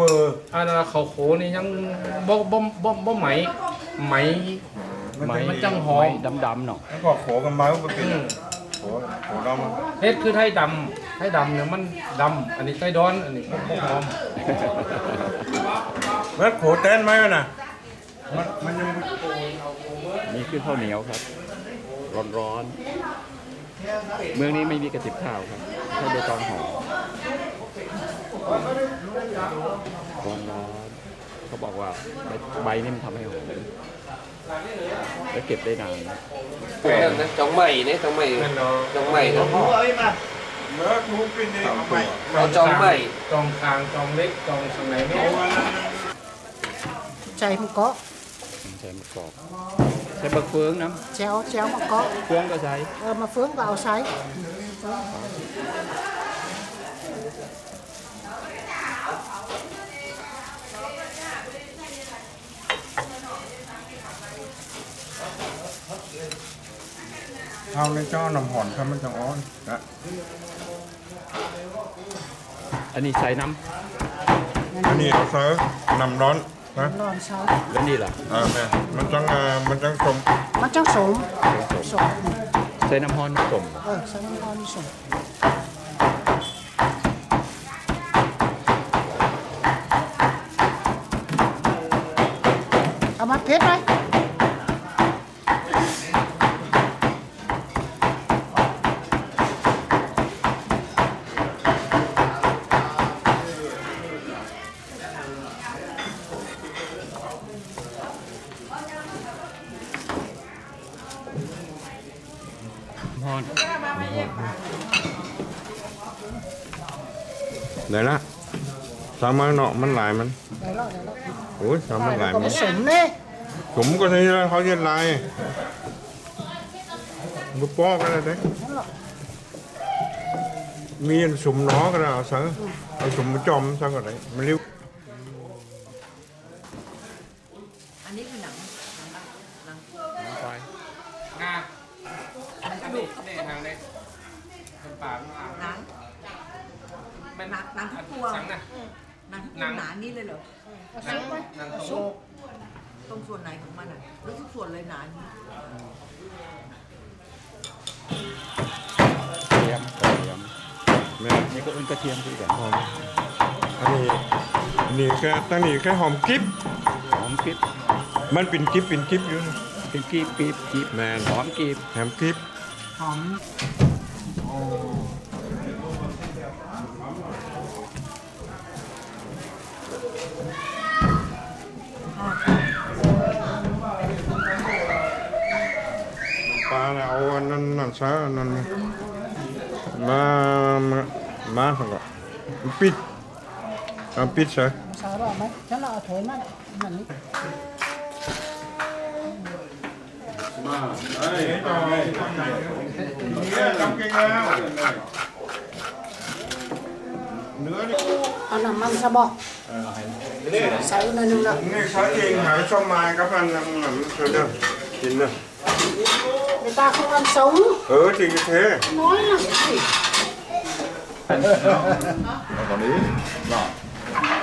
บอร์อันนั้นเขาโขนี่ยังบ่บ่บ่บ่ไหมไหม ไหมมันจังหอม ดำๆเนาะแล้วก็โขกันมาก็เป็นอืม โขโขดำอะเฮ็ดคือไทยดำไทยดำเนี่ยมันดำอันนี้ไทยดอนอันนี้บ่หอมแล้วโขแต้นไหมวะน่ะมันมันยังนี่คือข้าวเหนียวครับ ร้อนๆ เมืองนี้ไม่มีกระติบข้าวครับแค่ใบตองห่อร้อนๆเขาบอกว่าใบใบนี่มันทำให้หอมแล้วเก็บได้นาน trồng mày đấy trồng mày นั่นเนาะ trồng mày nó เมื่อทูปินนี่เอาไปเอาจองใหม่จองคางจองเล็กจองสังไหนไม่เอารู้อันนั้นใจมันก็ใช้มะกอก ใช้บะเฟืองน้แจวแจวมันก็ำเฟืองก็ใช้เออมาเฟื้องก็เอาใช้เอาในเจ้าน้ำหอนครับมันจังอ้อนนะอันนี้ใช้น้อันนี้เอาเซิร์ฟน้ำร้อน นะนอนเช้าำแล้วนี่ล่ะเออแม่มันจังอ่ามันจังสมมันจังสมสมใช้น้ำฮ้อนน้ำส้มเออใส่น้ำร้อนสมเอามาเพชรไหม น้ำฮ้อนไหนละสามารถเนาะมันหลายมันเดี๋ยวเราเดี๋ยวเราโอ้ยสามารถหลายก็มัผสมเนี่ยผมก็ใช่แล้วเขาเย็นลายบุปอกันเลยเด้นั่นหรอกมีอันสุ่มน้อกันเอาซะเอาสุ่มมาจอมซะก็ได้มันเรียกอันนี้คือหนัง น้ำไฟ งาอันนี้นี่ทางนี้เป็นปากมันอะ หนังเป็นหนังหนังทุกตัวสังนะหนังทุกหนัตัวงหนานี่เลยเหรอหนังหนังตะโลกตรงส่วนไหนของมันอะหรือทุกส่วนเลยหนานี้กระเทียมกระเทียมแม่นี่ก็เป็นกระเทียมคือกันหอมอันนี้อันนี้แค่ตั้งนี้แค่หอมกริบหอมกริบมันเป็นกริบเป็นกริบอยู่นะเป็นกรีบกรีบกรีบแมนหอมกรีบแถมกริบหอม ปลาเนี่ยเอาอันนั้นนั่นซะอันนั้นมามามาสักก่อนปิดเอาปิดซะ สาวหรอไหมฉันเราเอาถ้วย ăn làm măng sao bỏ sao nó nung đâu nghe sao các bạn làm làm sao chín đâu người ta không ăn sống. Ừ thì như thế nói là cái gì? Còn đấy rồi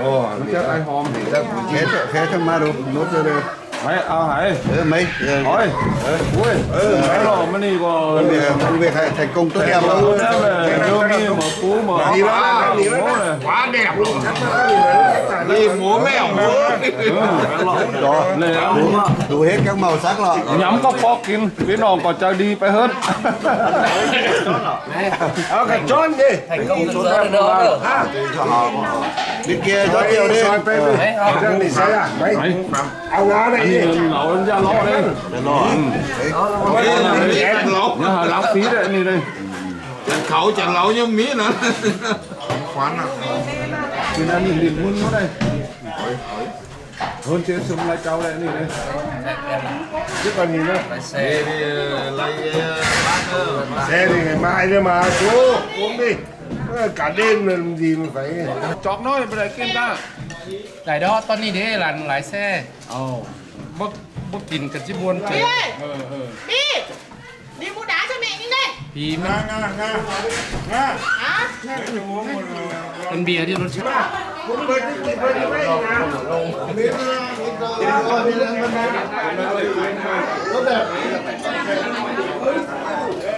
ไอ้เอางาไหนนี่เราจะล้อเลย chèn lẩu เนี่ยหาล้างฟีเลยนี่เลย chèn khẩu chèn lẩu như mí nữa ควันอะกินอันนี้ลิ้นหุ้นเขาเลยโอ้ย hơn chế súng lại cao lại này này chứ còn nhìn nữa Xe đi múa mèo. Múa Đó, đủ, hết các màu sắc rồi nhắm có phó kín cái nò còn chơi đi phải hết. À, cả đi. Thành công chúng ta được ha. Bên kia cho nhiều đi. đang đi. Xe à đấy. Áo ngá ừ. này đi nấu lên ra lỗ đây. Lỗ nó lóc phí đấy này đây. Chẳng khẩu chẳng lẩu như mỹ nữa. Khoan à thì nó nhìn nhìn luôn nó đây. Hơn chế súng lại cao lại nhìn đây. Chứ còn nhìn đây, Xe đi ờ, lấy ờ, Xe thì ngày mai nữa mà chú uống đi. Ờ, cả đêm làm gì mà phải Chọc nó bên đây kiếm ta. Đại đó Tony đấy là lái xe. Ồ. Oh. Bốc bốc cái cần chiếc buôn. Đi. Đi. พี่มันงางางางา hả เป็นเบียร์ที่รสชาติเ